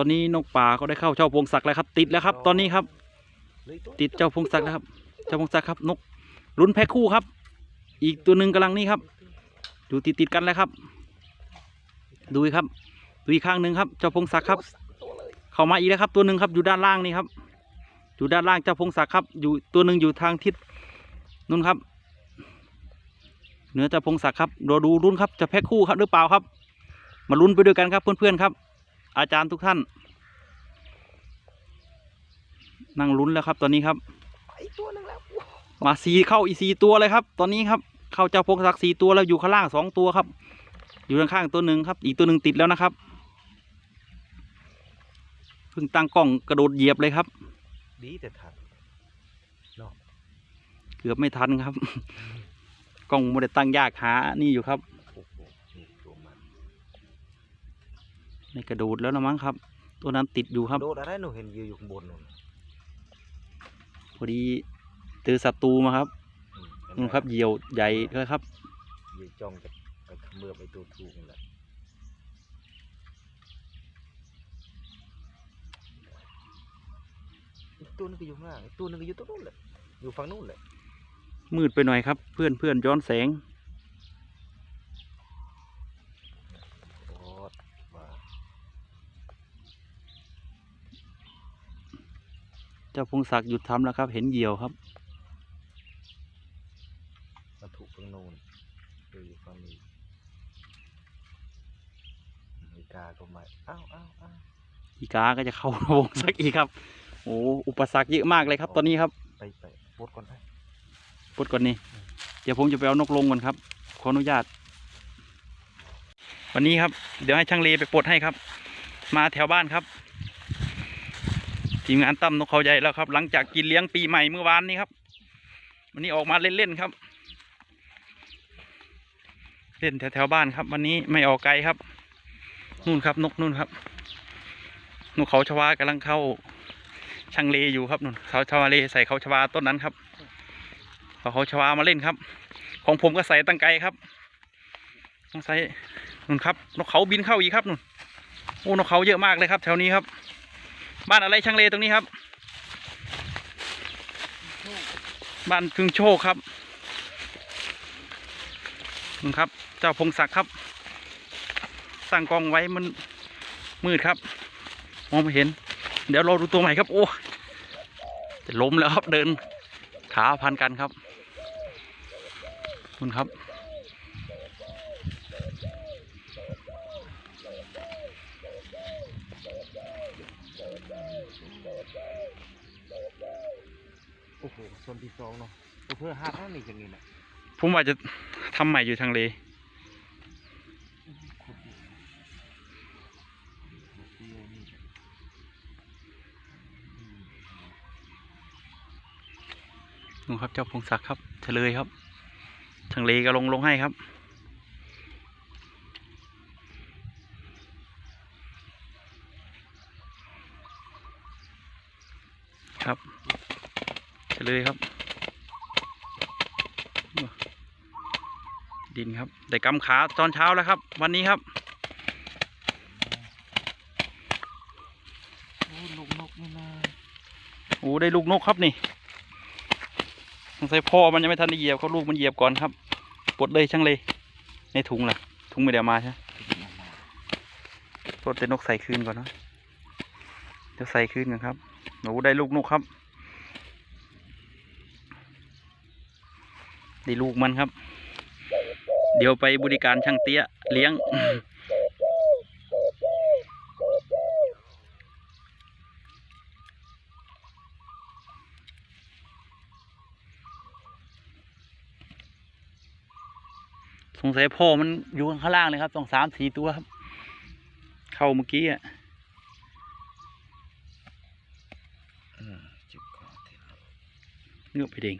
อนนี้นกป่าก็ได้เข้าเจ้าพงศักดิ์แล้วครับ ติดแล้วครับ ตอนนี้ครับ ติดเจ้าพงศักดิ์แล้วครับ เจ้าพงศักดิ์ครับ นกลุ้นแพ็คคู่ครับ อีกตัวหนึ่งกำลังนี่ครับอยู่ติดติดๆกันแล้วครับ ดูอีกครับดูอีกข้างหนึ่งครับ เจ้าพงศักดิ์ครับ เข้ามาอีกแล้วครับ ตัวหนึ่งครับอยู่ด้านล่างนี่ครับ อยู่ด้านล่างเจ้าพงศักดิ์ครับ อยู่ตัวหนึ่งอยู่ทางทิศนู่นครับเหนือเจ้าพงศักดิ์ครับรอดูรุ่นครับจะแพ็คคู่ครับหรือเปล่าครับ มาลุ้นไปด้วยกันครับเพื่อนๆครับ อาจารย์ทุกท่าน นั่งลุ้นแล้วครับ ตอนนี้ครับไปตัวหนึงแล้วมาสีเข้าอีสีตัวเลยครับ ตอนนี้ครับ เข้าเจ้าพงศักดิ์สีตัวแล้วอยู่ข้างล่างสองตัวครับ อยู่ข้างๆตัวหนึ่งครับ อีกตัวหนึ่งติดแล้วนะครับเพิ่งตั้งกล้องกระโดดเหยียบเลยครับ ดีแต่ทันเกือบไม่ทันครับ กล้องไม่ได้ตั้งยากหานี่อยู่ครับ โอ้โหนี่ตัวมัน ในกระโดดแล้วนะมั้งครับ ตัวนั้นติดอยู่ครับโดดอะไรหนูเห็นยืนอยู่ข้างบนนู่นพอดีเจอศัตรูมาครับอืมนู่นครับเหยี่ยวใหญ่เลยครับยืนจ้องจะไปเขมือบไอ้ตัวทูนั่นแหละอีกตัวหนึงก็อยู่ข้างล่างอีกตัวหนึงก็อยู่ตรงนู้นเลยอยู่ฝั่งนู้นเลยมืดไปหน่อยครับ เพื่อนเพื่อนย้อนแสง โอ้ว่า เจ้าพงศักดิ์หยุดทำแล้วครับ เห็นเหยี่ยวครับมันถูกฝั่งนู้นอยู่ฝั่งนี้มีกาก็มาอ้าวอ้าวอ้าวอีกาก็จะเข้าวงสักอีกครับ โอ้อุปสรรคเยอะมากเลยครับ ตอนนี้ครับไปไปโพสก่อนไปปลดก่อนนี่เดี๋ยวผมจะไปเอานกลงก่อนครับ ขออนุญาต วันนี้ครับ เดี๋ยวให้ช่างเลไปปลดให้ครับ มาแถวบ้านครับ ทีมงานตั้มนกเขาใหญ่แล้วครับ หลังจากกินเลี้ยงปีใหม่เมื่อวานนี้ครับ วันนี้ออกมาเล่นๆครับ เล่นแถวๆบ้านครับ วันนี้ไม่ออกไกลครับ นู่นครับ นกนู่นครับนกเขาชวากำลังเข้าช่างเลอยู่ครับนู่นเขาชวาเลใส่เขาชวาต้นนั้นครับเอาเขาชวามาเล่นครับ ของผมก็ใส่ตั้งไกลครับต้องใส่นุ่นครับนกเขาบินเข้าอีกครับนุ่นโอ้นกเขาเยอะมากเลยครับ แถวนี้ครับ บ้านอะไรช่างเลตรงนี้ครับ บ้านพึ่งโชคครับนุ่ครับ เจ้าพงศักดิ์ครับ ตั้งกองไว้มันมืดครับ มองไม่เห็น เดี๋ยวเราดูตัวใหม่ครับ โอ้จะล้มแล้วครับเดิน ขาพันกันครับคุณครับ โอ้โหส่วนที่สองเนาะเพื่อห้าเท่านี้อย่างนี้นะผมว่าจะทำใหม่อยู่ทางเลขุดดิขุดเดียวนี่อืมนู่นครับเจ้าพงศักดิ์ครับเฉลยครับ ทางเลก็ลงลงให้ครับ ครับเฉลยครับ ดินครับ ได้กำขาตอนเช้าแล้วครับ วันนี้ครับโอ้ลูกนกนี่นะโอ้ได้ลูกนกครับนี่สงสัยพ่อมันยังไม่ทันได้เหยียบเขาลูกมันเหยียบก่อนครับปลดเลยช่างเลย ในถุงล่ะ ถุงไม่ได้เอามาใช่ไหมปลดแต่นกใส่คืนก่อนเนอะเดี๋ยวใส่คืนกันครับ โอ้ได้ลูกนกครับได้ลูกมันครับ เดี๋ยวไปบริการช่างเตี้ยเลี้ยง สงสัยพ่อมันอยู่ข้างล่างเลยครับสองสามสี่ตัวครับ เข้าเมื่อกี้อะ อืมจุดคอเทน เงือบไปเด้